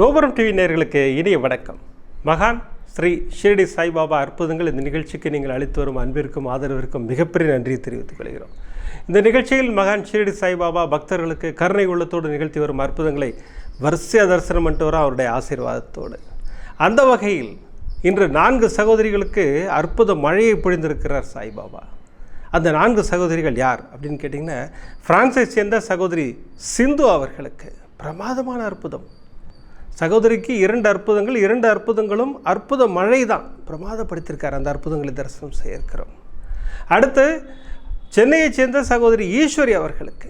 கோபுரம் டிவி நேர்களுக்கு இனிய வணக்கம். மகான் ஸ்ரீ ஷிரடி சாய்பாபா அற்புதங்கள் இந்த நிகழ்ச்சிக்கு நீங்கள் அளித்து வரும் அன்பிற்கும் ஆதரவிற்கும் மிகப்பெரிய நன்றியை தெரிவித்துக் கொள்கிறோம். இந்த நிகழ்ச்சியில் மகான் ஷிரடி சாய்பாபா பக்தர்களுக்கு கருணை உள்ளத்தோடு நிகழ்த்தி வரும் அற்புதங்களை வரிசையா தரிசனம் பண்ணிட்டு வர அவருடைய ஆசீர்வாதத்தோடு. அந்த வகையில் இன்று நான்கு சகோதரிகளுக்கு அற்புத மழையை பொழிந்திருக்கிறார் சாய்பாபா. அந்த நான்கு சகோதரிகள் யார் அப்படின்னு கேட்டிங்கன்னா ஃப்ரான்ஸை சேர்ந்த சகோதரி சிந்து அவர்களுக்கு பிரமாதமான அற்புதம். சகோதரிக்கு இரண்டு அற்புதங்கள் இரண்டு அற்புதங்களும் அற்புத மழை தான் பிரமாதப்படுத்தியிருக்கார் அந்த அற்புதங்களை தரிசனம் செய்யிருக்கிறோம் அடுத்து சென்னையைச் சேர்ந்த சகோதரி ஈஸ்வரி அவர்களுக்கு.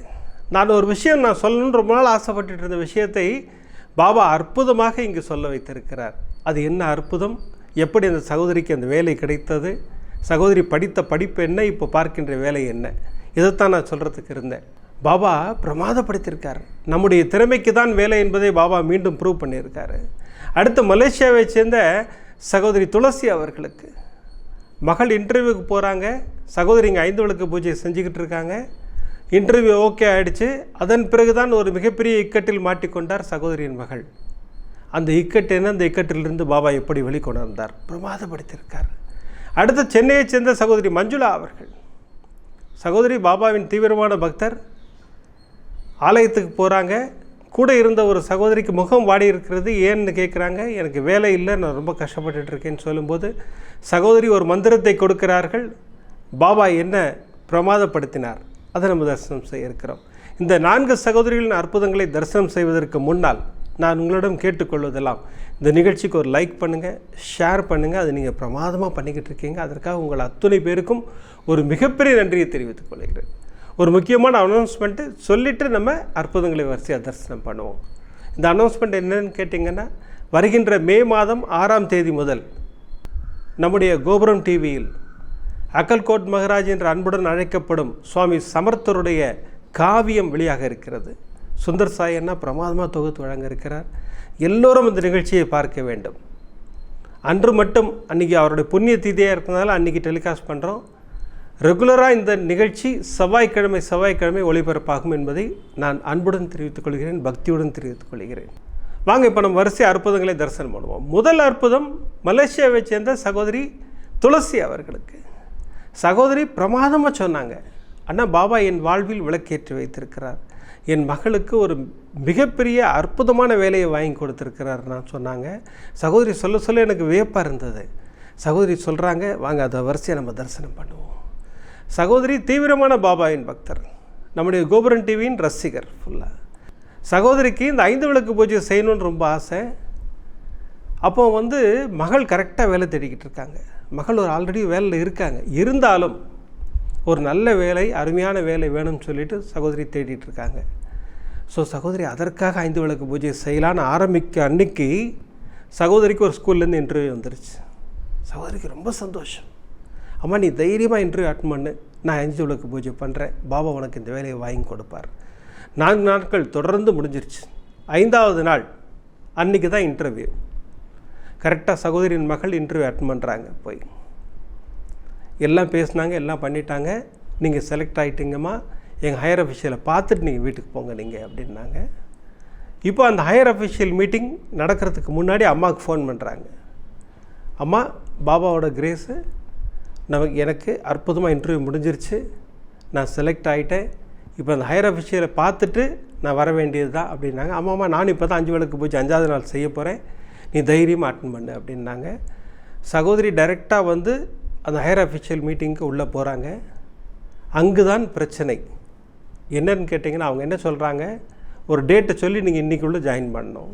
நான் ஒரு விஷயம் நான் சொல்லணும்னு ரொம்ப நாள் ஆசைப்பட்டுட்டு இருந்த விஷயத்தை பாபா அற்புதமாக இங்கு சொல்ல வைத்திருக்கிறார். அது என்ன அற்புதம்? எப்படி அந்த சகோதரிக்கு அந்த வேலை கிடைத்தது? சகோதரி படித்த படிப்பு என்ன? இப்போ பார்க்கின்ற வேலை என்ன? இதைத்தான் நான் சொல்கிறதுக்கு இருந்தேன். பாபா பிரமாதப்படுத்தியிருக்கார். நம்முடைய திறமைக்கு தான் வேலை என்பதை பாபா மீண்டும் ப்ரூவ் பண்ணியிருக்காரு. அடுத்து மலேசியாவை சேர்ந்த சகோதரி துளசி அவர்களுக்கு. மகள் இன்டர்வியூக்கு போகிறாங்க சகோதரி இங்கே ஐந்து விளக்கு பூஜை செஞ்சுக்கிட்டு இருக்காங்க. இன்டர்வியூ ஓகே ஆகிடுச்சு அதன் பிறகு தான் ஒரு மிகப்பெரிய இக்கட்டில் மாட்டிக்கொண்டார் சகோதரியின் மகள். அந்த இக்கட்டு என்ன? அந்த இக்கட்டிலிருந்து பாபா எப்படி வெளிக்கொணர்ந்தார்? பிரமாதப்படுத்தியிருக்கார். அடுத்து சென்னையைச் சேர்ந்த சகோதரி மஞ்சுளா அவர்கள். சகோதரி பாபாவின் தீவிரமான பக்தர். ஆலயத்துக்கு போகிறாங்க கூட இருந்த ஒரு சகோதரிக்கு முகம் வாடி இருக்கிறது ஏன்னு கேட்குறாங்க எனக்கு வேலை இல்லை நான் ரொம்ப கஷ்டப்பட்டுட்டு இருக்கேன்னு சொல்லும்போது சகோதரி ஒரு மந்திரத்தை கொடுக்கிறார்கள். பாபா என்ன பிரமாதப்படுத்தினார். அதை நம்ம தரிசனம் செய்ய இருக்கிறோம். இந்த நான்கு சகோதரிகளின் அற்புதங்களை தரிசனம் செய்வதற்கு முன்னால் நான் உங்களிடம் கேட்டுக்கொள்வதெல்லாம் இந்த நிகழ்ச்சிக்கு ஒரு லைக் பண்ணுங்கள் ஷேர் பண்ணுங்கள் அது நீங்கள் பிரமாதமாக பண்ணிக்கிட்டு இருக்கீங்க. அதற்காக உங்கள் அத்துணை பேருக்கும் ஒரு மிகப்பெரிய நன்றியை தெரிவித்துக் கொள்கிறேன். ஒரு முக்கியமான அனௌன்ஸ்மெண்ட்டு சொல்லிவிட்டு நம்ம அற்புதங்களை வரிசையாக தரிசனம் பண்ணுவோம். இந்த அனௌன்ஸ்மெண்ட் என்னன்னு கேட்டிங்கன்னா வருகின்ற மே மாதம் ஆறாம் தேதி முதல் நம்முடைய கோபுரம் டிவியில் அக்கல்கோட் மகராஜ் என்ற அன்புடன் அழைக்கப்படும் சுவாமி சமர்த்தருடைய காவியம் வெளியாக இருக்கிறது. சுந்தர் சாய் அண்ணா பிரமாதமாக தொகுத்து வழங்க இருக்கிறார். எல்லோரும் இந்த நிகழ்ச்சியை பார்க்க வேண்டும். அன்று மட்டும் அன்றைக்கி அவருடைய புண்ணிய தீதியாக இருக்கிறதுனால அன்றைக்கி டெலிகாஸ்ட் பண்ணுறோம் ரெகுலராக இந்த நிகழ்ச்சி செவ்வாய்க்கிழமை செவ்வாய்க்கிழமை ஒளிபரப்பாகும் என்பதை நான் அன்புடன் தெரிவித்துக் கொள்கிறேன் பக்தியுடன் தெரிவித்துக் கொள்கிறேன். வாங்க இப்போ நம்ம வரிசை அற்புதங்களை தரிசனம் பண்ணுவோம். முதல் அற்புதம் மலேசியாவை சேர்ந்த சகோதரி துளசி அவர்களுக்கு. சகோதரி பிரமாதமாக சொன்னாங்க. அண்ணா பாபா என் வாழ்வில் விளக்கேற்றி வைத்திருக்கிறார். என் மகளுக்கு ஒரு மிகப்பெரிய அற்புதமான வேலையை வாங்கி கொடுத்துருக்கிறார் நான் சொன்னாங்க. சகோதரி சொல்ல சொல்ல எனக்கு வியப்பாக இருந்தது. சகோதரி சொல்கிறாங்க வாங்க அதை வரிசையை நம்ம தரிசனம் பண்ணுவோம். சகோதரி தீவிரமான பாபாவின் பக்தர். நம்முடைய கோபுரன் டிவியின் ரசிகர் ஃபுல்லாக சகோதரிக்கு இந்த ஐந்து விளக்கு பூஜை செய்யணும்னு ரொம்ப ஆசை. அப்போ வந்து மகள் கரெக்டாக வேலை தேடிக்கிட்டு இருக்காங்க. மகள் ஒரு ஆல்ரெடி வேலையில் இருக்காங்க. இருந்தாலும் ஒரு நல்ல வேலை அருமையான வேலை வேணும்னு சொல்லிட்டு சகோதரி தேடிட்டு இருக்காங்க. ஸோ சகோதரி அதற்காக ஐந்து விளக்கு பூஜை செய்யலான்னு ஆரம்பிக்க அன்னைக்கு சகோதரிக்கு ஒரு ஸ்கூல்லேருந்து இன்டர்வியூ வந்துருச்சு. சகோதரிக்கு ரொம்ப சந்தோஷம். அம்மா நீ தைரியமாக இன்டர்வியூ அட்டன் பண்ணு. நான் அஞ்சு விளக்கு பூஜை பண்ணுறேன் பாபா உனக்கு இந்த வேலையை வாங்கி கொடுப்பார். நான்கு நாட்கள் தொடர்ந்து முடிஞ்சிருச்சு. ஐந்தாவது நாள் அன்றைக்கி தான் இன்டர்வியூ கரெக்டாக சகோதரியின் மகள் இன்டர்வியூ அட்டன் பண்ணுறாங்க போய். எல்லாம் பேசினாங்க எல்லாம் பண்ணிட்டாங்க. நீங்கள் செலக்ட் ஆகிட்டீங்கம்மா எங்கள் ஹையர் அஃபிஷியலை பார்த்துட்டு நீங்கள் வீட்டுக்கு போங்க நீங்கள் அப்படின்னாங்க. இப்போ அந்த ஹையர் அஃபிஷியல் மீட்டிங் நடக்கிறதுக்கு முன்னாடி அம்மாவுக்கு ஃபோன் பண்ணுறாங்க அம்மா பாபாவோட கிரேஸு நமக்கு எனக்கு அற்புதமாக இன்டர்வியூ முடிஞ்சிருச்சு. நான் செலக்ட் ஆகிட்டேன் இப்போ அந்த ஹையர் அஃபிஷியலை பார்த்துட்டு நான் வர வேண்டியது தான் அப்படின்னாங்க ஆமாம்மா நானும் இப்போ தான் அஞ்சு வேலைக்கு பூஜை அஞ்சாவது நாள் செய்ய போகிறேன் நீ தைரியமாக அட்டன் பண்ணு அப்படின்னாங்க. சகோதரி டைரெக்டாக வந்து அந்த ஹையர் அஃபிஷியல் மீட்டிங்க்கு உள்ளே போகிறாங்க அங்கு தான் பிரச்சனை. என்னன்னு கேட்டிங்கன்னா அவங்க என்ன சொல்கிறாங்க ஒரு டேட்டை சொல்லி நீங்கள் இன்றைக்குள்ளே ஜாயின் பண்ணணும்.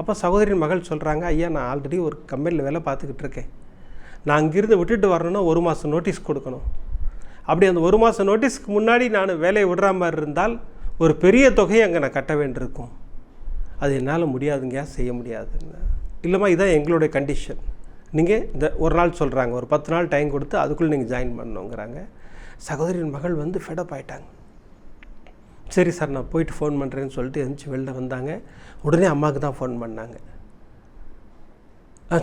அப்போ சகோதரின் மகள் சொல்கிறாங்க ஐயா நான் ஆல்ரெடி ஒரு கம்பெனியில் வேலை பார்த்துக்கிட்டு இருக்கேன். நான் அங்கிருந்து விட்டுட்டு வரணும்னா ஒரு மாதம் நோட்டீஸ் கொடுக்கணும். அப்படி அந்த ஒரு மாதம் நோட்டீஸ்க்கு முன்னாடி நான் வேலையை விடுற மாதிரி இருந்தால் ஒரு பெரிய தொகையை அங்கே நான் கட்ட வேண்டியிருக்கும். அது என்னால் முடியாதுங்க செய்ய முடியாதுன்னு இல்லைம்மா இதான் எங்களுடைய கண்டிஷன் நீங்கள் இந்த ஒரு நாள் சொல்கிறாங்க ஒரு பத்து நாள் டைம் கொடுத்து அதுக்குள்ளே நீங்கள் ஜாயின் பண்ணணுங்கிறாங்க. சகோதரியின் மகள் வந்து ஃபெடப் ஆயிட்டாங்க. சரி சார் நான் போயிட்டு ஃபோன் பண்ணுறேன்னு சொல்லிட்டு எழுந்துச்சி வெளில வந்தாங்க. உடனே அம்மாவுக்கு தான் ஃபோன் பண்ணாங்க.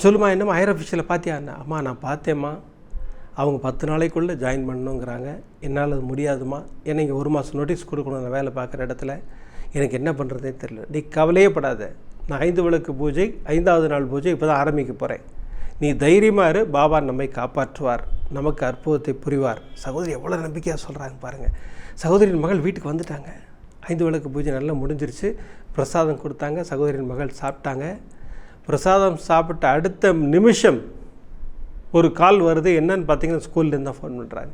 சொல்லுமா என்னம்மா ஹையர் அஃபிஷியலை பார்த்தியா அம்மா நான் பார்த்தேம்மா. அவங்க பத்து நாளைக்குள்ளே ஜாயின் பண்ணணுங்கிறாங்க. என்னால் அது முடியாதுமா ஏன்னா இங்கே ஒரு மாதம் நோட்டீஸ் கொடுக்கணும் நான் வேலை பார்க்குற இடத்துல. எனக்கு என்ன பண்ணுறதே தெரியல. நீ கவலையே படாத. நான் ஐந்து விளக்கு பூஜை ஐந்தாவது நாள் பூஜை இப்போ தான் ஆரம்பிக்க போகிறேன் நீ தைரியமாக இரு பாபா நம்மை காப்பாற்றுவார். நமக்கு அற்புதத்தை புரிவார். சகோதரி எவ்வளோ நம்பிக்கையாக சொல்கிறாங்க பாருங்கள் சகோதரியின் மகள் வீட்டுக்கு வந்துட்டாங்க. ஐந்து விளக்கு பூஜை நல்லா முடிஞ்சிருச்சு. பிரசாதம் கொடுத்தாங்க. சகோதரியின் மகள் சாப்பிட்டாங்க. பிரசாதம் சாப்பிட்ட அடுத்த நிமிஷம் ஒரு கால் வருது. என்னன்னு பார்த்தீங்கன்னா ஸ்கூல்லேருந்து தான் ஃபோன் பண்ணுறாங்க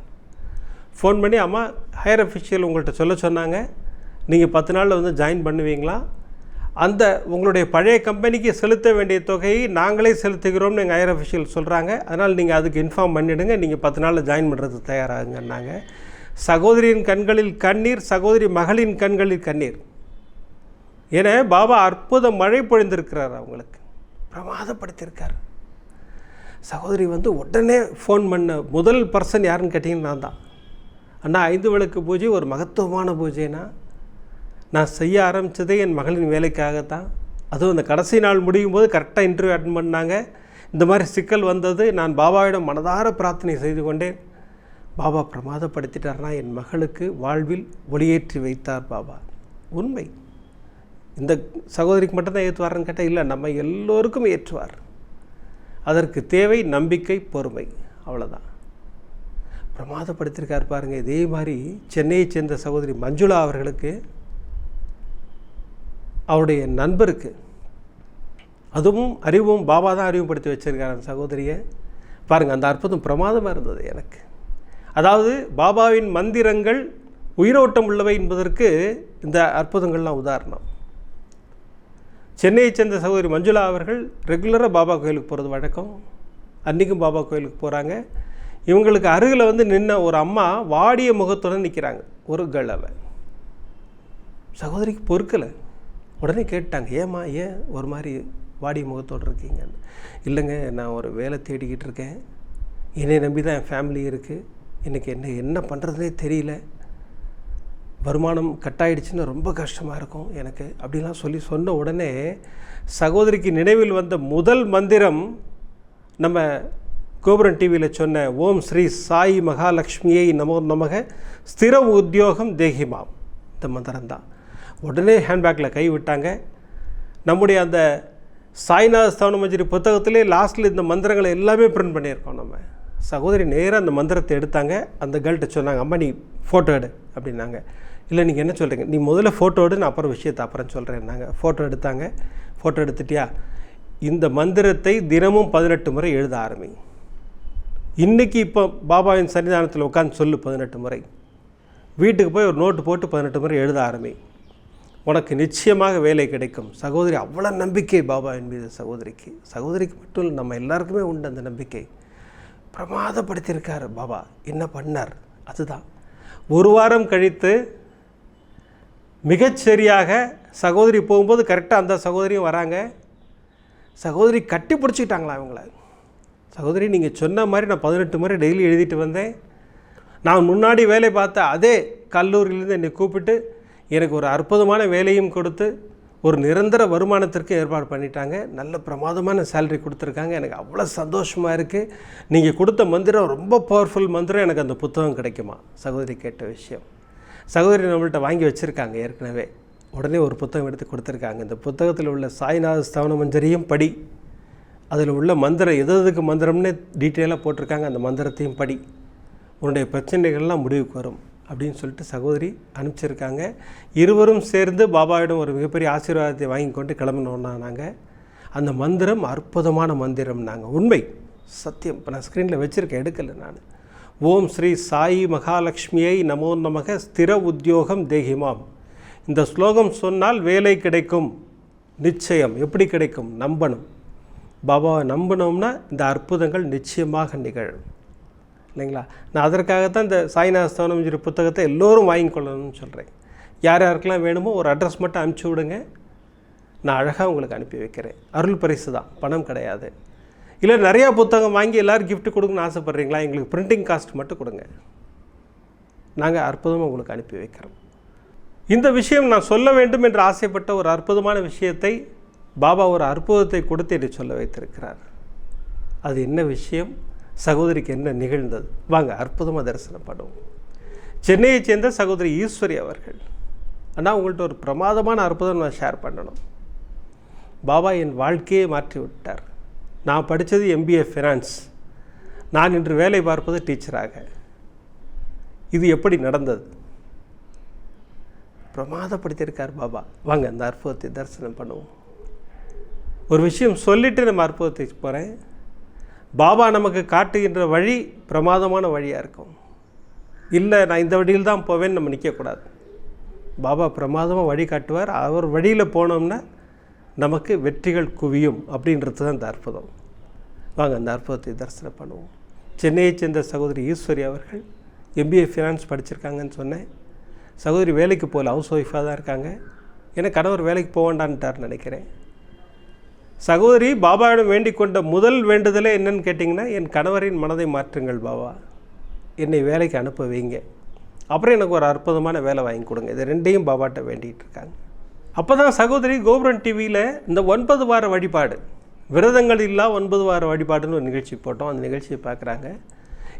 ஃபோன் பண்ணி அம்மா ஹையர் அஃபிஷியல் உங்கள்கிட்ட சொல்ல சொன்னாங்க. நீங்கள் பத்து நாளில் வந்து ஜாயின் பண்ணுவீங்களா? அந்த உங்களுடைய பழைய கம்பெனிக்கு செலுத்த வேண்டிய தொகையை நாங்களே செலுத்துகிறோம்னு எங்கள் ஹையர் அஃபிஷியல் சொல்கிறாங்க அதனால் நீங்கள் அதுக்கு இன்ஃபார்ம் பண்ணிவிடுங்க நீங்கள் பத்து நாளில் ஜாயின் பண்ணுறதுக்கு தயாராகுங்கன்னாங்க. சகோதரியின் கண்களில் கண்ணீர் சகோதரி மகளின் கண்களில் கண்ணீர். ஏன்னா பாபா அற்புத மழை பொழிந்திருக்கிறார் அவங்களுக்கு. பிரமாதப்படுத்தியிருக்கார். சகோதரி வந்து உடனே ஃபோன் பண்ண முதல் பர்சன் யாருன்னு கேட்டிங்கன்னா நான் தான். அண்ணா ஐந்து விளக்கு பூஜை ஒரு மகத்துவமான பூஜைனா. நான் செய்ய ஆரம்பித்ததே என் மகளின் வேலைக்காகத்தான். அதுவும் அந்த கடைசி நாள் முடியும் போது கரெக்டாக இன்டர்வியூ அட்டன் பண்ணாங்க. இந்த மாதிரி சிக்கல் வந்தது. நான் பாபாவிடம் மனதார பிரார்த்தனை செய்து கொண்டேன். பாபா பிரமாதப்படுத்திட்டார்னா என் மகளுக்கு வாழ்வில் ஒளியேற்றி வைத்தார் பாபா. உண்மை. இந்த சகோதரிக்கு மட்டும்தான் ஏற்றுவார்னு கேட்டால் இல்லை நம்ம எல்லோருக்கும் ஏற்றுவார். அதற்கு தேவை நம்பிக்கை பொறுமை. அவ்வளோதான் பிரமாதப்படுத்தியிருக்கார் பாருங்க. இதே மாதிரி சென்னையை சேர்ந்த சகோதரி மஞ்சுளா அவர்களுக்கு அவருடைய நண்பருக்கு அதுவும் அறிவும் பாபா தான் அறிவுப்படுத்தி வச்சுருக்கார் அந்த சகோதரியை. பாருங்கள் அந்த அற்புதம் பிரமாதமாக இருந்தது எனக்கு. அதாவது பாபாவின் மந்திரங்கள் உயிரோட்டம் உள்ளவை என்பதற்கு இந்த அற்புதங்கள்லாம் உதாரணம். சென்னையை சேர்ந்த சகோதரி மஞ்சுளா அவர்கள் ரெகுலராக பாபா கோயிலுக்கு போகிறது வழக்கம். அன்றைக்கும் பாபா கோயிலுக்கு போகிறாங்க. இவங்களுக்கு அருகில் வந்து நின்ன ஒரு அம்மா வாடிய முகத்துடன் நிற்கிறாங்க. ஒரு கேள் அவ. சகோதரிக்கு பொறுக்கலை. உடனே கேட்டாங்க ஏம்மா ஏன் ஒரு மாதிரி வாடிய முகத்தோடு இருக்கீங்கன்னு? இல்லைங்க நான் ஒரு வேலை தேடிக்கிட்டு இருக்கேன். என்னை நம்பி தான் என் ஃபேமிலி இருக்குது எனக்கு என்ன என்ன பண்ணுறதுனே தெரியல. வருமானம் கட்டாயிடுச்சுன்னா ரொம்ப கஷ்டமாக இருக்கும் எனக்கு அப்படிலாம் சொல்லி சொன்ன உடனே சகோதரிக்கு நினைவில் வந்த முதல் மந்திரம் நம்ம கோபுரம் டிவியில் சொன்ன ஓம் ஸ்ரீ சாய் மகாலட்சுமியை நமோ நமக ஸ்திர உத்தியோகம் தேகிமாம். இந்த மந்திரம் தான் உடனே ஹேண்ட்பேக்கில் கை விட்டாங்க. நம்முடைய அந்த சாய்நாத ஸ்தவனமஞ்சிரி புத்தகத்திலே லாஸ்ட்டில் இந்த மந்திரங்களை எல்லாமே பிரிண்ட் பண்ணியிருக்கோம் நம்ம. சகோதரி நேராக அந்த மந்திரத்தை எடுத்தாங்க. அந்த கேர்ள்கிட்ட சொன்னாங்க அம்மா நீ ஃபோட்டோ எடு அப்படின்னாங்க. இல்லை நீங்கள் என்ன சொல்கிறீங்க நீ முதல்ல ஃபோட்டோ எடு நான் அப்புறம் விஷயத்தை அப்புறம் சொல்கிறேன் நாங்கள் ஃபோட்டோ எடுத்தாங்க. ஃபோட்டோ எடுத்துட்டியா? இந்த மந்திரத்தை தினமும் பதினெட்டு முறை எழுத ஆரம்பி. இன்றைக்கி இப்போ பாபாவின் சன்னிதானத்தில் உட்காந்து சொல்லு பதினெட்டு முறை. வீட்டுக்கு போய் ஒரு நோட்டு போட்டு பதினெட்டு முறை எழுத ஆரம்பி. உனக்கு நிச்சயமாக வேலை கிடைக்கும். சகோதரி அவ்வளோ நம்பிக்கை பாபாவின் மீது சகோதரிக்கு. சகோதரிக்கு மட்டும் இல்லை நம்ம எல்லாருக்குமே உண்டு அந்த நம்பிக்கை. பிரமாதப்படுத்தியிருக்கார் பாபா. என்ன பண்ணார்? அதுதான். ஒரு வாரம் கழித்து மிகச்சரியாக சகோதரி போகும்போது கரெக்டாக அந்த சகோதரியும் வராங்க. சகோதரி கட்டி பிடிச்சிக்கிட்டாங்களா அவங்கள சகோதரி நீங்கள் சொன்ன மாதிரி நான் பதினெட்டு முறை டெய்லி எழுதிட்டு வந்தேன். நான் முன்னாடி வேலை பார்த்த அதே கல்லூரியிலேருந்து என்னை கூப்பிட்டு எனக்கு ஒரு அற்புதமான வேலையும் கொடுத்து ஒரு நிரந்தர வருமானத்திற்கு ஏற்பாடு பண்ணிட்டாங்க. நல்ல பிரமாதமான சேலரி கொடுத்துருக்காங்க. எனக்கு அவ்வளோ சந்தோஷமாக இருக்குது நீங்கள் கொடுத்த மந்திரம் ரொம்ப பவர்ஃபுல் மந்திரம். எனக்கு அந்த புத்தகம் கிடைக்குமா? சகோதரி கேட்ட விஷயம். சகோதரி நம்மள்ட்ட வாங்கி வச்சுருக்காங்க ஏற்கனவே. உடனே ஒரு புத்தகம் எடுத்து கொடுத்துருக்காங்க. இந்த புத்தகத்தில் உள்ள சாய்நாத ஸ்தவன மஞ்சரியும் படி. அதில் உள்ள மந்திரம் எது எதுக்கு மந்திரம்னு டீட்டெயிலாக போட்டிருக்காங்க. அந்த மந்திரத்தையும் படி. உன்னுடைய பிரச்சனைகள்லாம் முடிவுக்கு வரும் அப்படின்னு சொல்லிட்டு சகோதரி அனுப்பிச்சிருக்காங்க. இருவரும் சேர்ந்து பாபாவிடம் ஒரு மிகப்பெரிய ஆசீர்வாதத்தை வாங்கி கொண்டு கிளம்பினோன்னா நாங்கள் அந்த மந்திரம் அற்புதமான மந்திரம் நாங்கள் உண்மை. சத்தியம். இப்போ நான் ஸ்க்ரீனில் வச்சுருக்கேன் எடுக்கலை நான். ஓம் ஸ்ரீ சாயி மகாலட்சுமியை நமோ நமக ஸ்திர உத்தியோகம் தேகிமாம். இந்த ஸ்லோகம் சொன்னால் வேலை கிடைக்கும் நிச்சயம். எப்படி கிடைக்கும்? நம்பணும். பாபாவை நம்பினோம்னா இந்த அற்புதங்கள் நிச்சயமாக நிகழும். இல்லைங்களா? நான் அதற்காகத்தான் இந்த சாய்நாத புத்தகத்தை எல்லோரும் வாங்கி கொள்ளணும்னு சொல்கிறேன் யார் யாருக்கெல்லாம் வேணுமோ ஒரு அட்ரஸ் மட்டும் அனுப்பிச்சி விடுங்க. நான் அழகாக உங்களுக்கு அனுப்பி வைக்கிறேன். அருள் பரிசு தான் பணம் கிடையாது. இல்லை நிறையா புத்தகம் வாங்கி எல்லோரும் கிஃப்ட் கொடுக்கணும்னு ஆசைப்பட்றீங்களா? எங்களுக்கு பிரிண்டிங் காஸ்ட் மட்டும் கொடுங்க. நாங்கள் அற்புதமாக உங்களுக்கு அனுப்பி வைக்கிறோம். இந்த விஷயம் நான் சொல்ல வேண்டும் என்று ஆசைப்பட்ட ஒரு அற்புதமான விஷயத்தை பாபா ஒரு அற்புதத்தை கொடுத்து என்னை சொல்ல வைத்திருக்கிறார். அது என்ன விஷயம்? சகோதரிக்கு என்ன நிகழ்ந்தது? வாங்க அற்புதமாக தரிசனம் பண்ணுவோம் சென்னையைச் சேர்ந்த சகோதரி ஈஸ்வரி அவர்கள். ஆனால் உங்கள்கிட்ட ஒரு பிரமாதமான அற்புதம் நான் ஷேர் பண்ணணும். பாபா என் வாழ்க்கையை மாற்றி விட்டார் நான் படித்தது எம்பிஏ ஃபினான்ஸ் நான் இன்று வேலை பார்ப்பது டீச்சராக இது எப்படி நடந்தது? பிரமாதப்படுத்தியிருக்கார் பாபா. வாங்க அந்த அற்புதத்தை தரிசனம் பண்ணுவோம். ஒரு விஷயம் சொல்லிட்டு நம்ம அற்புதத்தை போகிறேன் பாபா நமக்கு காட்டுகின்ற வழி பிரமாதமான வழியாக இருக்கும். இல்லை நான் இந்த வழியில் தான் போவேன்னு நம்ம நிற்கக்கூடாது பாபா பிரமாதமாக வழி காட்டுவார். அவர் வழியில் போனோம்னா நமக்கு வெற்றிகள் குவியும் அப்படின்றது தான் இந்த அற்புதம். வாங்க அந்த அற்புதத்தை தரிசனம் பண்ணுவோம். சென்னையைச் சேர்ந்த சகோதரி ஈஸ்வரி அவர்கள் எம்பிஏ ஃபினான்ஸ் படிச்சிருக்காங்கன்னு சொன்னேன். சகோதரி வேலைக்கு போகல ஹவுஸ் ஒய்ஃபாக தான் இருக்காங்க. ஏன்னா கணவர் வேலைக்கு போக வேண்டான்ட்டார்னு நினைக்கிறேன். சகோதரி பாபாவிடம் வேண்டிக் கொண்ட முதல் வேண்டுதலே என்னன்னு கேட்டிங்கன்னா என் கணவரின் மனதை மாற்றுங்கள் பாபா. என்னை வேலைக்கு அனுப்ப வைங்க. அப்புறம் எனக்கு ஒரு அற்புதமான வேலை வாங்கி கொடுங்க. இது ரெண்டையும் பாபாட்ட வேண்டிகிட்டு இருக்காங்க. அப்போ தான் சகோதரி கோபுரன் டிவியில் இந்த ஒன்பது வார வழிபாடு விரதங்கள் இல்லா ஒன்பது வார வழிபாடுன்னு ஒரு நிகழ்ச்சி போட்டோம். அந்த நிகழ்ச்சியை பார்க்குறாங்க.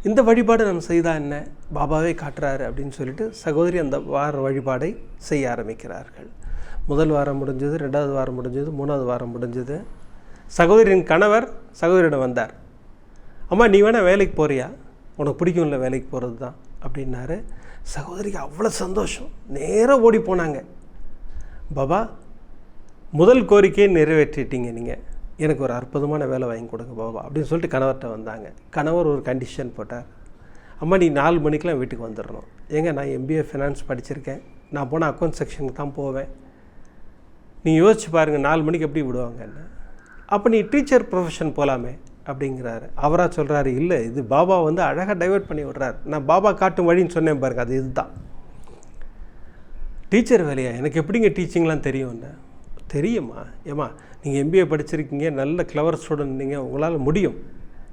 இந்த வழிபாடு நம்ம செய்தால் என்ன? பாபாவே காட்டுறாரு அப்படின்னு சொல்லிட்டு சகோதரி அந்த வார வழிபாடை செய்ய ஆரம்பிக்கிறார்கள். முதல் வாரம் முடிஞ்சது ரெண்டாவது வாரம் முடிஞ்சது மூணாவது வாரம் முடிஞ்சது. சகோதரியின் கணவர் சகோதரியிடம் வந்தார். அம்மா நீ வேணால் வேலைக்கு போறியா? உனக்கு பிடிக்கும்ல வேலைக்கு போகிறது தான் அப்படின்னாரு. சகோதரிக்கு அவ்வளோ சந்தோஷம். நேராக ஓடி போனாங்க. பாபா முதல் கோரிக்கையை நிறைவேற்றிட்டீங்க நீங்கள் எனக்கு ஒரு அற்புதமான வேலை வாங்கி கொடுங்க பாபா அப்படின்னு சொல்லிட்டு கணவர்கிட்ட வந்தாங்க. கணவர் ஒரு கண்டிஷன் போட்டார். அம்மா நீ நாலு மணிக்கெலாம் வீட்டுக்கு வந்துடணும். ஏங்க நான் எம்பிஏ ஃபினான்ஸ் படிச்சிருக்கேன். நான் போனால் அக்கௌண்ட் செக்ஷனுக்கு தான் போவேன். நீங்கள் யோசிச்சு பாருங்கள் நாலு மணிக்கு எப்படி விடுவாங்கன்னு அப்போ நீ டீச்சர் ப்ரொஃபஷன் போகலாமே அப்படிங்கிறாரு. அவராக சொல்கிறாரு இல்லை இது பாபா வந்து அழகாக டைவர்ட் பண்ணி விட்றாரு. நான் பாபா காட்டும் வழின்னு சொன்னேன் பாருங்க அது இதுதான். டீச்சர் வேலையா? எனக்கு எப்படிங்க டீச்சிங்லாம் தெரியும்னு தெரியுமா? ஏம்மா நீங்கள் எம்பிஏ படிச்சிருக்கீங்க நல்ல கிளவர் ஸ்டூடெண்ட் நீங்கள் உங்களால் முடியும்.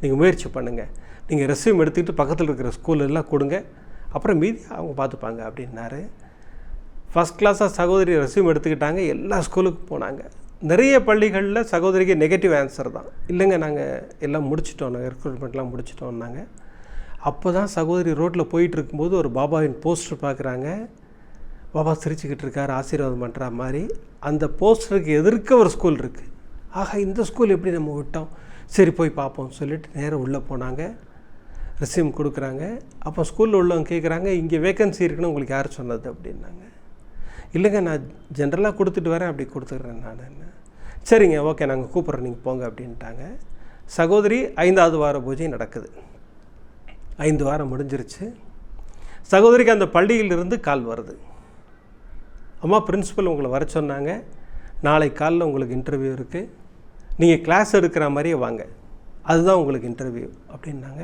நீங்கள் முயற்சி பண்ணுங்கள் நீங்கள் ரெஸ்யூம் எடுத்துக்கிட்டு பக்கத்தில் இருக்கிற ஸ்கூல் எல்லாம் கொடுங்க. அப்புறம் மீதி அவங்க பார்த்துப்பாங்க அப்படின்னாரு. ஃபஸ்ட் கிளாஸாக சகோதரி ரெஸ்யூம் எடுத்துக்கிட்டாங்க எல்லா ஸ்கூலுக்கும் போனாங்க. நிறைய பள்ளிகளில் சகோதரிக்கு நெகட்டிவ் ஆன்சர் தான். இல்லைங்க நாங்கள் எல்லாம் முடிச்சிட்டோம் நாங்கள் ரெக்ரூட்மெண்ட்லாம் முடிச்சிட்டோம்னாங்க. அப்போ தான் சகோதரி ரோட்டில் போயிட்டு இருக்கும்போது ஒரு பாபாவின் போஸ்டர் பார்க்குறாங்க. பாபா சிரிச்சுக்கிட்டு இருக்கார் ஆசீர்வாதம் பண்ணுற மாதிரி. அந்த போஸ்டருக்கு எதிர்க்க ஒரு ஸ்கூல் இருக்குது ஆக இந்த ஸ்கூல் எப்படி நம்ம விட்டோம்? சரி போய் பார்ப்போம் சொல்லிட்டு நேராக உள்ளே போனாங்க. ரெஸ்யூம் கொடுக்குறாங்க. அப்போ ஸ்கூலில் உள்ளவங்க கேட்குறாங்க இங்கே வேகன்சி இருக்குன்னு உங்களுக்கு யார் சொன்னது? அப்படின்னாங்க. இல்லைங்க நான் ஜென்ரலாக கொடுத்துட்டு வரேன் அப்படி கொடுத்துக்குறேன் நான். சரிங்க ஓகே நாங்கள் கூப்பிட்றோம் நீங்கள் போங்க அப்படின்ட்டாங்க. சகோதரி ஐந்தாவது வார பூஜை நடக்குது. ஐந்து வாரம் முடிஞ்சிருச்சு. சகோதரிக்கு அந்த பள்ளியிலிருந்து கால் வருது. அம்மா பிரின்ஸிபல் உங்களை வர சொன்னாங்க. நாளை காலைல உங்களுக்கு இன்டர்வியூ இருக்குது நீங்கள் கிளாஸ் எடுக்கிற மாதிரியே வாங்க. அதுதான் உங்களுக்கு இன்டர்வியூ அப்படின்னாங்க.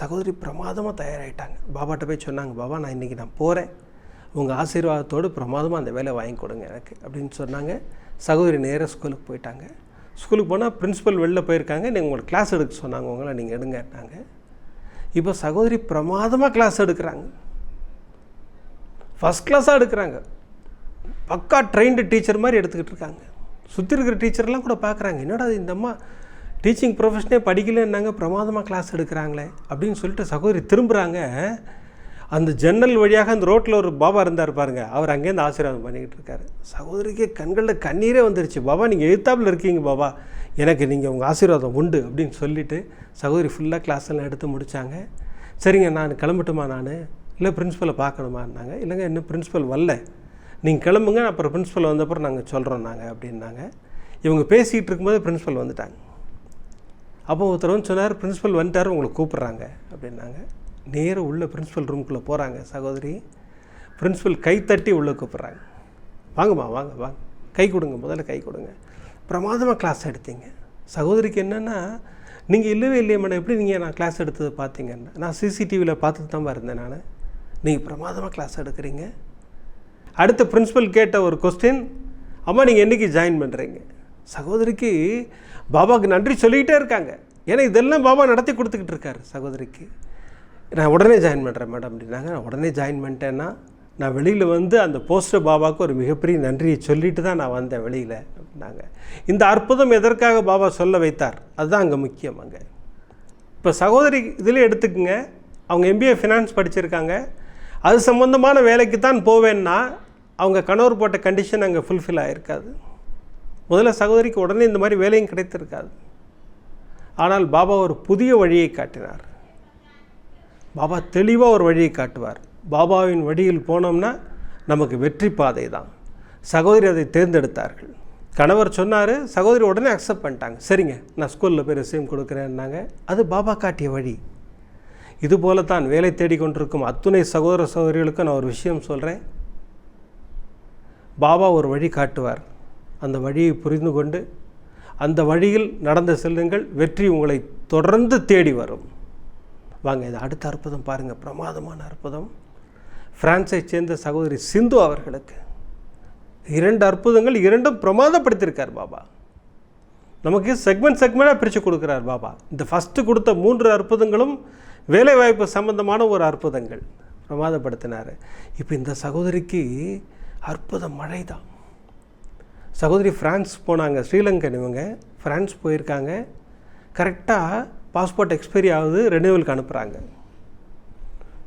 சகோதரி பிரமாதமாக தயாராகிட்டாங்க பாபாட்ட போய் சொன்னாங்க பாபா நான் இன்றைக்கி நான் போகிறேன் உங்கள் ஆசீர்வாதத்தோடு பிரமாதமாக அந்த வேலை வாங்கி கொடுங்க எனக்கு. அப்படின்னு சொன்னாங்க. சகோதரி நேராக ஸ்கூலுக்கு போயிட்டாங்க. ஸ்கூலுக்கு போனால் பிரின்ஸிபல் வெளில போயிருக்காங்க. நீங்கள் உங்களுக்கு கிளாஸ் எடுக்க சொன்னாங்க. உங்களை நீங்கள் எடுங்கன்னாங்க. இப்போ சகோதரி பிரமாதமாக கிளாஸ் எடுக்கிறாங்க. ஃபஸ்ட் கிளாஸாக எடுக்கிறாங்க. பக்கா ட்ரெயின்டு டீச்சர் மாதிரி எடுத்துக்கிட்டு இருக்காங்க. சுற்றி இருக்கிற டீச்சர்லாம் கூட பார்க்குறாங்க. என்னடா இந்த அம்மா டீச்சிங் ப்ரொஃபஷனே படிக்கலன்னாங்க பிரமாதமாக கிளாஸ் எடுக்கிறாங்களே அப்படின்னு சொல்லிட்டு சகோதரி திரும்புகிறாங்க அந்த ஜன்னல் வழியாக அந்த ரோட்டில் ஒரு பாபா இருந்தார் பாருங்க. அவர் அங்கேருந்து ஆசீர்வாதம் பண்ணிக்கிட்டு இருக்காரு. சகோதரிக்கு கண்களில் கண்ணீரே வந்துருச்சு. பாபா நீங்கள் எழுத்தாப்பில் இருக்கீங்க பாபா. எனக்கு நீங்கள் உங்கள் ஆசீர்வாதம் உண்டு அப்படின்னு சொல்லிவிட்டு சகோதரி ஃபுல்லாக கிளாஸ்லாம் எடுத்து முடித்தாங்க சரிங்க நான் கிளம்பட்டுமா நான்? இல்லை பிரின்ஸிபலை பார்க்கணுமான்னாங்க. இல்லைங்க இன்னும் பிரின்ஸிபல் வரல. நீங்கள் கிளம்புங்க அப்புறம் பிரின்ஸிபல் வந்தப்பறம் நாங்கள் சொல்கிறோம் நாங்கள் அப்படின்னாங்க. இவங்க பேசிகிட்டு இருக்கும்போது பிரின்ஸிபல் வந்துட்டாங்க. அப்போ ஒருத்தர் வந்து சொன்னார் பிரின்ஸிபல் வந்துட்டார் உங்களை கூப்பிட்றாங்க அப்படின்னாங்க. நேராக உள்ள பிரின்ஸிபல் ரூம்குள்ளே போகிறாங்க சகோதரி. பிரின்ஸிபல் கை தட்டி உள்ளே கூப்பிட்றாங்க. வாங்கம்மா வாங்க வாங்க. கை கொடுங்க முதல்ல கை கொடுங்க. பிரமாதமாக கிளாஸ் எடுத்தீங்க. சகோதரிக்கு என்னென்னா நீங்கள் இல்லவே இல்லையே மேடம் எப்படி நீங்கள் நான் கிளாஸ் எடுத்தது பார்த்தீங்கன்னா? நான் சிசிடிவியில் பார்த்துட்டு தான் இருந்தேன் நான். நீங்கள் பிரமாதமாக கிளாஸ் எடுக்கிறீங்க. அடுத்த பிரின்ஸிபல் கேட்ட ஒரு கொஸ்டின் அம்மா நீங்கள் என்றைக்கு ஜாயின் பண்ணுறீங்க சகோதரிக்கு பாபாவுக்கு நன்றி சொல்லிக்கிட்டே இருக்காங்க. ஏன்னா இதெல்லாம் பாபா நடத்தி கொடுத்துக்கிட்டு இருக்காரு சகோதரிக்கு. நான் உடனே ஜாயின் பண்ணுறேன் மேடம் அப்படின்னாங்க. நான் உடனே ஜாயின் பண்ணிட்டேன்னா நான் வெளியில் வந்து அந்த போஸ்டர் பாபாவுக்கு ஒரு மிகப்பெரிய நன்றியை சொல்லிட்டு தான் நான் வந்தேன் வெளியில் அப்படின்னாங்க. இந்த அற்புதம் எதற்காக பாபா சொல்ல வைத்தார்? அதுதான் அங்கே முக்கியம் அங்கே. இப்போ சகோதரி இதில் எடுத்துக்கங்க. அவங்க எம்பிஏ ஃபினான்ஸ் படிச்சிருக்காங்க. அது சம்மந்தமான வேலைக்கு தான் போவேன்னா அவங்க கணவர் போட்ட கண்டிஷன் அங்கே ஃபுல்ஃபில் ஆகிருக்காது முதல்ல சகோதரிக்கு உடனே இந்த மாதிரி வேலையும் கிடைத்திருக்காது. ஆனால் பாபா ஒரு புதிய வழியை காட்டினார். பாபா தெளிவாக ஒரு வழியை காட்டுவார். பாபாவின் வழியில் போனோம்னா நமக்கு வெற்றி பாதை தான். சகோதரி அதை தேர்ந்தெடுத்தார்கள். கணவர் சொன்னார் சகோதரி உடனே அக்செப்ட் பண்ணிட்டாங்க. சரிங்க நான் ஸ்கூலில் போய் ரெசியூம் கொடுக்குறேன்னாங்க. அது பாபா காட்டிய வழி. இதுபோல தான் வேலை தேடிக்கொண்டிருக்கும் அத்துணை சகோதர சகோதரிகளுக்கும் நான் ஒரு விஷயம் சொல்கிறேன் பாபா ஒரு வழி காட்டுவார். அந்த வழியை புரிந்து கொண்டு அந்த வழியில் நடந்து செல்லுங்கள் வெற்றி உங்களை தொடர்ந்து தேடி வரும். வாங்க இது அடுத்த அற்புதம் பாருங்கள் பிரமாதமான அற்புதம். பிரான்ஸை சேர்ந்த சகோதரி சிந்து அவர்களுக்கு இரண்டு அற்புதங்கள் இரண்டும் பிரமாதப்படுத்தியிருக்கார் பாபா. நமக்கு செக்மெண்ட் செக்மெண்ட்டாக பிரித்து கொடுக்குறார் பாபா. இந்த ஃபஸ்ட்டு கொடுத்த மூன்று அற்புதங்களும் வேலைவாய்ப்பு சம்பந்தமான ஒரு அற்புதங்கள் பிரமாதப்படுத்தினார். இப்போ இந்த சகோதரிக்கு அற்புத மழை தான் சகோதரி ஃப்ரான்ஸ் போனாங்க ஸ்ரீலங்கன் இவங்க. ஃப்ரான்ஸ் போயிருக்காங்க. கரெக்டாக பாஸ்போர்ட் எக்ஸ்பைரி ஆகுது ரெனியூவலுக்கு அனுப்புகிறாங்க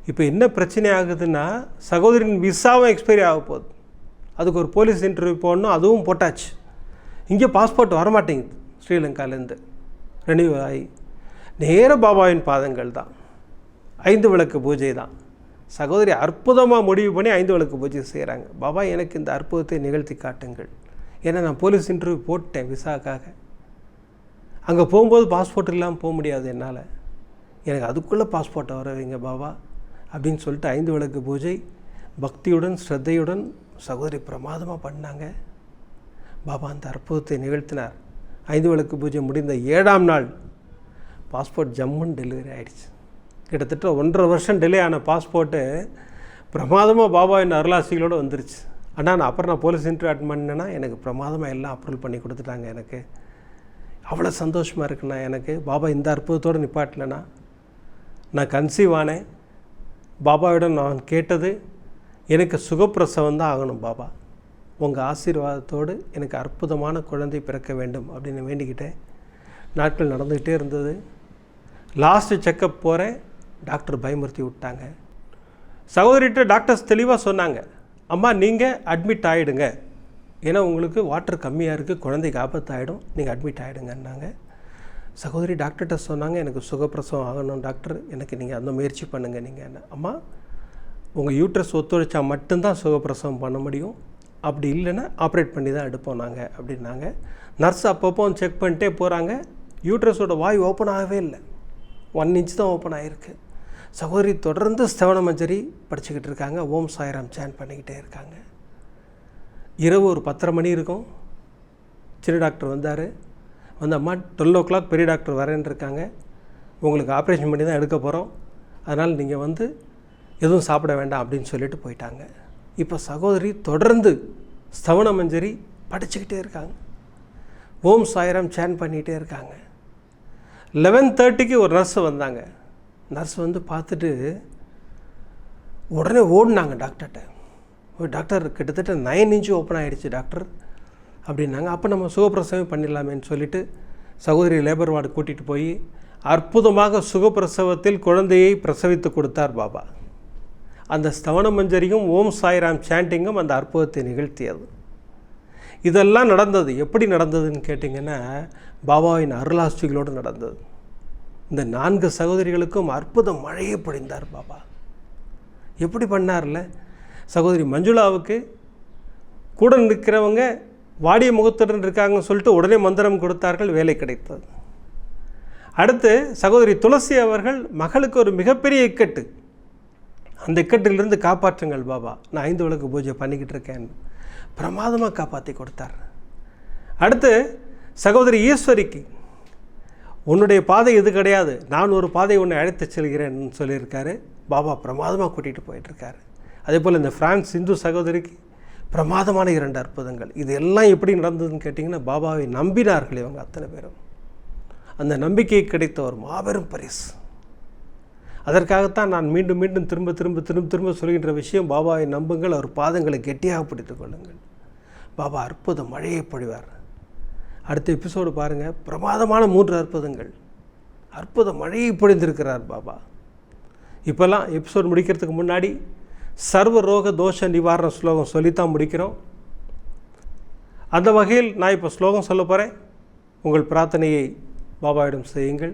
இப்போ என்ன பிரச்சனை ஆகுதுன்னா சகோதரின் விசாவும் எக்ஸ்பைரி ஆக போகுது. அதுக்கு ஒரு போலீஸ் இன்டர்வியூ போடணும் அதுவும் போட்டாச்சு. இங்கே பாஸ்போர்ட் வரமாட்டேங்குது ஸ்ரீலங்காலேருந்து. ரெனியூவல் ஆகி. நேர பாபாவின் பாதங்கள் தான் ஐந்து விளக்கு பூஜை தான் சகோதரி அற்புதமாக முடிவு பண்ணி ஐந்து விளக்கு பூஜை செய்கிறாங்க பாபா எனக்கு இந்த அற்புதத்தை நிகழ்த்தி காட்டுங்கள். ஏன்னா நான் போலீஸ் இன்டர்வியூ போட்டேன் விசாக்காக. அங்கே போகும்போது பாஸ்போர்ட் இல்லாமல் போக முடியாது என்னால். எனக்கு அதுக்குள்ளே பாஸ்போர்ட்டை வர வைங்க பாபா அப்படின்னு சொல்லிட்டு ஐந்து விளக்கு பூஜை பக்தியுடன் ஸ்ரத்தையுடன் சகோதரி பிரமாதமாக பண்ணாங்க. பாபா அந்த அற்புதத்தை நிகழ்த்தினார். ஐந்து விளக்கு பூஜை முடிந்த ஏழாம் நாள் பாஸ்போர்ட் ஜம்முன்னு டெலிவரி ஆகிடுச்சு கிட்டத்தட்ட ஒன்றரை வருஷம் டிலே ஆன பாஸ்போர்ட்டு பிரமாதமாக பாபாவின் அருளாசிகளோடு வந்துருச்சு. ஆனால் நான் அப்புறம் நான் போலீஸ் இன்டர்வியூ பண்ணேன்னா எனக்கு பிரமாதமாக எல்லாம் அப்ரூவல் பண்ணி கொடுத்துட்டாங்க எனக்கு. அவ்வளோ சந்தோஷமாக இருக்குண்ணா எனக்கு. பாபா இந்த அற்புதத்தோடு நிப்பாட்டலைண்ணா. நான் கன்சீவ் ஆனேன். பாபாவிடம் நான் கேட்டது எனக்கு சுகப்பிரசவம் தான் ஆகணும் பாபா. உங்கள் ஆசீர்வாதத்தோடு எனக்கு அற்புதமான குழந்தை பிறக்க வேண்டும் அப்படின்னு வேண்டிக்கிட்டேன். நாட்கள் நடந்துக்கிட்டே இருந்தது. லாஸ்ட்டு செக்கப் போகிறேன் டாக்டர் பயமுறுத்தி விட்டாங்க. சகோதரிகிட்ட டாக்டர்ஸ் தெளிவாக சொன்னாங்க அம்மா நீங்கள் அட்மிட் ஆகிடுங்க ஏன்னா உங்களுக்கு வாட்டர் கம்மியாக இருக்குது குழந்தைக்கு ஆபத்தாயிடும் நீங்கள் அட்மிட் ஆகிடுங்கன்னாங்க சகோதரி டாக்டர்கிட்ட சொன்னாங்க எனக்கு சுகப்பிரசவம் ஆகணும் டாக்டர் எனக்கு நீங்கள் அந்த முயற்சி பண்ணுங்கள் நீங்கள் என்ன அம்மா உங்கள் யூட்ரஸ் ஒத்துழைச்சா மட்டும்தான் சுகப்பிரசவம் பண்ண முடியும். அப்படி இல்லைன்னா ஆப்ரேட் பண்ணி தான் எடுப்போம் நாங்கள் அப்படின்னாங்க. நர்ஸ் அப்பப்போ செக் பண்ணிட்டே போகிறாங்க யூட்ரஸோட வாய் ஓப்பன் ஆகவே இல்லை. ஒன் இன்ச் தான் ஓப்பன் ஆகிருக்கு சகோதரி தொடர்ந்து ஸ்தவன மஞ்சரி படிச்சுக்கிட்டு இருக்காங்க. ஓம் சாய்ராம் சேன் பண்ணிக்கிட்டே இருக்காங்க. இரவு ஒரு பத்தரை மணி இருக்கும். சிறு டாக்டர் வந்தார். வந்து அம்மா டுவெல் ஓ கிளாக் பெரிய டாக்டர் வரேன்னு இருக்காங்க. உங்களுக்கு ஆப்ரேஷன் பண்ணி தான் எடுக்க போகிறோம் அதனால் நீங்கள் வந்து எதுவும் சாப்பிட வேண்டாம் அப்படின்னு சொல்லிட்டு போயிட்டாங்க. இப்போ சகோதரி தொடர்ந்து ஸ்தவன மஞ்சரி படிச்சுக்கிட்டே இருக்காங்க. ஓம் சாய்ராம் சேன் பண்ணிகிட்டே இருக்காங்க. லெவன் தேர்ட்டிக்கு ஒரு நர்ஸ் வந்தாங்க. நர்ஸ் வந்து பார்த்துட்டு உடனே ஓடினாங்க டாக்டர்கிட்ட. ஒரு டாக்டர் கிட்டத்தட்ட நைன் இன்ச்சு ஓப்பன் ஆகிடுச்சு டாக்டர் அப்படின்னாங்க. அப்போ நம்ம சுகப்பிரசவம் பண்ணிடலாமேன்னு சொல்லிட்டு சகோதரி லேபர் வார்டு கூட்டிகிட்டு போய் அற்புதமாக சுகப்பிரசவத்தில் குழந்தையை பிரசவித்து கொடுத்தார் பாபா. அந்த ஸ்தவன மஞ்சரியும் ஓம் சாய்ராம் சாண்டிங்கும் அந்த அற்புதத்தை நிகழ்த்தியது. இதெல்லாம் நடந்தது. எப்படி நடந்ததுன்னு கேட்டிங்கன்னா பாபாவின் அருளாசிகளோடு நடந்தது. இந்த நான்கு சகோதரிகளுக்கும் அற்புத மழையை பொழிந்தார் பாபா. எப்படி பண்ணார்ல? சகோதரி மஞ்சுளாவுக்கு கூட நிற்கிறவங்க வாடிய முகத்துடன் இருக்காங்கன்னு சொல்லிட்டு உடனே மந்திரம் கொடுத்தார்கள் வேலை கிடைத்தது. அடுத்து சகோதரி துளசி அவர்கள் மகளுக்கு ஒரு மிகப்பெரிய இக்கட்டு. அந்த இக்கட்டிலிருந்து காப்பாற்றுங்கள் பாபா. நான் ஐந்து விளக்கு பூஜை பண்ணிக்கிட்டு இருக்கேன். பிரமாதமாக காப்பாற்றி கொடுத்தார். அடுத்து சகோதரி ஈஸ்வரிக்கு உன்னுடைய பாதை இது கிடையாது. நான் ஒரு பாதை உன்னை அழைத்து செல்கிறேன்னு சொல்லியிருக்காரு. பாபா பிரமாதமாக கூட்டிகிட்டு போயிட்டுருக்காரு. அதே போல் இந்த ஃப்ரான்ஸ் இந்து சகோதரிக்கு பிரமாதமான இரண்டு அற்புதங்கள். இது எல்லாம் எப்படி நடந்ததுன்னு கேட்டிங்கன்னா பாபாவை நம்பினார்கள் இவங்க அத்தனை பேரும். அந்த நம்பிக்கை கிடைத்த ஒரு மாபெரும் பரிசு. அதற்காகத்தான் நான் மீண்டும் மீண்டும் திரும்ப திரும்ப திரும்ப திரும்ப சொல்கின்ற விஷயம் பாபாவை நம்புங்கள் அவர் பாதங்களை கெட்டியாக பிடித்துக் கொள்ளுங்கள். பாபா அற்புத மழையை பொழிவார். அடுத்த எபிசோடு பாருங்கள் பிரமாதமான மூன்று அற்புதங்கள். அற்புத மழையை பொழிந்திருக்கிறார் பாபா. இப்போல்லாம் எபிசோடு முடிக்கிறதுக்கு முன்னாடி சர்வ ரோக தோஷ நிவாரண ஸ்லோகம் சொல்லித்தான் முடிக்கிறோம். அந்த வகையில் நான் இப்போ ஸ்லோகம் சொல்ல போகிறேன் உங்கள் பிரார்த்தனையை பாபாவிடம் செய்யுங்கள்.